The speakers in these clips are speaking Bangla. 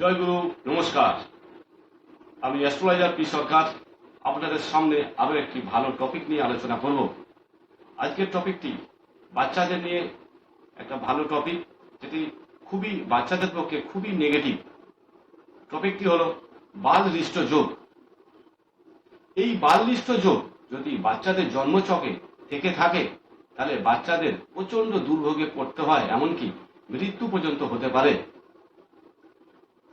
জয় গুরু, নমস্কার। আমি অ্যাস্ট্রোলজার পি সরকার। আপনাদের সামনে আরও একটি ভালো টপিক নিয়ে আলোচনা করব। আজকের টপিকটি বাচ্চাদের নিয়ে একটা ভালো টপিক, যেটি খুবই বাচ্চাদের পক্ষে খুবই নেগেটিভ। টপিকটি হলো বাল হৃষ্ট যোগ। এই বাল হৃষ্ট যোগ যদি বাচ্চাদের জন্মচকে থেকে থাকে, তাহলে বাচ্চাদের প্রচণ্ড দুর্ভোগে পড়তে হয়, এমনকি মৃত্যু পর্যন্ত হতে পারে।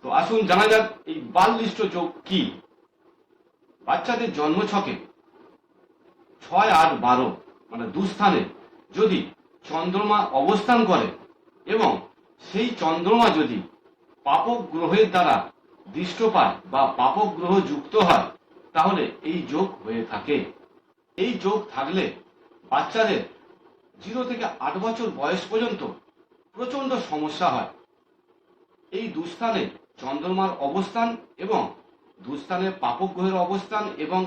তো আসুন জানা যাক এই বাললিষ্ট যোগ কি? বাচ্চাদের জন্ম ছকে ছয় আট বারো মানে দুস্থানে যদি চন্দ্রমা অবস্থান করে এবং সেই চন্দ্রমা যদি পাপক গ্রহের দ্বারা দৃষ্ট পায় বা পাপক গ্রহ যুক্ত হয়, তাহলে এই যোগ হয়ে থাকে। এই যোগ থাকলে বাচ্চাদের জিরো থেকে আট বছর বয়স পর্যন্ত প্রচণ্ড সমস্যা হয়। এই দুস্থানে চন্দ্রমার অবস্থান এবং দুস্থানে পাপক গ্রহের অবস্থান এবং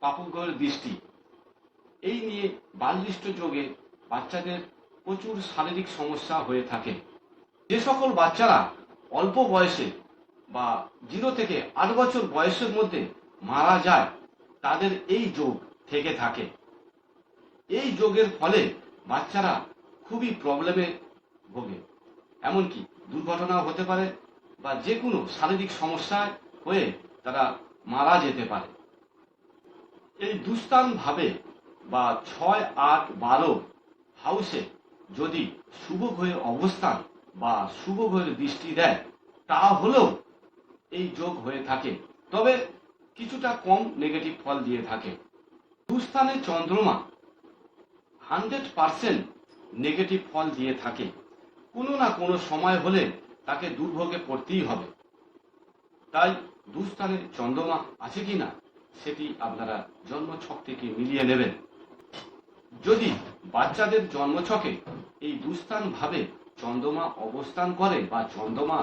পাপক গ্রহের দৃষ্টি। এই নিয়ে বাললিষ্ট যোগে বাচ্চাদের প্রচুর শারীরিক সমস্যা হয়ে থাকে। যে সকল বাচ্চারা অল্প বয়সে বা জিরো থেকে আট বছর বয়সের মধ্যে মারা যায়, তাদের এই যোগ থেকে থাকে। এই যোগের ফলে বাচ্চারা খুবই প্রবলেমে ভোগে। এমনকি দুর্ঘটনাও হতে পারে বা যে কোনো শারীরিক সমস্যায় হয়ে তারা মারা যেতে পারে। এই দুস্থান ভাবে বা ছয়, আট, বারো হাউসে যদি শুভ গ্রহের অবস্থান বা শুভ গ্রহের দৃষ্টি দেয় তা হলেও এই যোগ হয়ে থাকে। তবে কিছুটা কম নেগেটিভ ফল দিয়ে থাকে। দুস্থানে চন্দ্রমা হান্ড্রেড পার্সেন্ট নেগেটিভ ফল দিয়ে থাকে। কোনো না কোনো সময় হলে তাকে দুর্ভোগে পড়তেই হবে। তাই দুস্থানে চন্দ্রমা আছে কিনা, সেটি আপনারা জন্মছক থেকে মিলিয়ে নেবেন। যদি বাচ্চাদের জন্মছকে এই দুস্থান ভাবে চন্দ্রমা অবস্থান করে বা চন্দ্রমা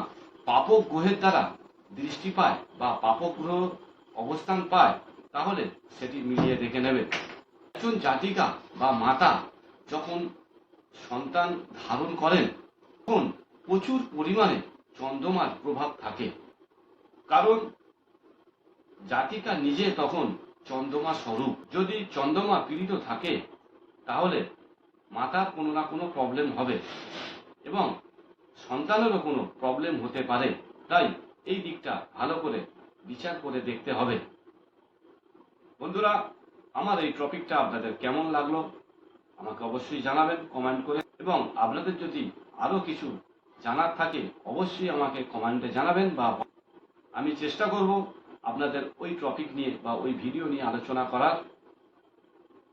পাপক গ্রহের দ্বারা দৃষ্টি পায় বা পাপক গ্রহ অবস্থান পায়, তাহলে সেটি মিলিয়ে দেখে নেবেন। একজন জাতিকা বা মাতা যখন সন্তান ধারণ করেন, তখন প্রচুর পরিমাণে চন্দ্রমার প্রভাব থাকে। কারণ জাতিকা নিজে তখন চন্দ্রমা স্বরূপ। যদি চন্দ্রমা পীড়িত থাকে, তাহলে মাতার কোনো না কোনো প্রবলেম হবে এবং সন্তানেরও কোনো প্রবলেম হতে পারে। তাই এই দিকটা ভালো করে বিচার করে দেখতে হবে। বন্ধুরা, আমার এই টপিকটা আপনাদের কেমন লাগল? আমাকে অবশ্যই জানাবেন কমেন্ট করে। এবং আপনাদের যদি আরও কিছু জানার থাকে, অবশ্যই আমাকে কমেন্টে জানাবেন বা আমি চেষ্টা করব আপনাদের ওই টপিক নিয়ে বা ওই ভিডিও নিয়ে আলোচনা করার।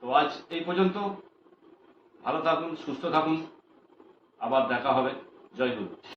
তো আজ এই পর্যন্ত। ভালো থাকুন, সুস্থ থাকুন। আবার দেখা হবে। জয় গুরু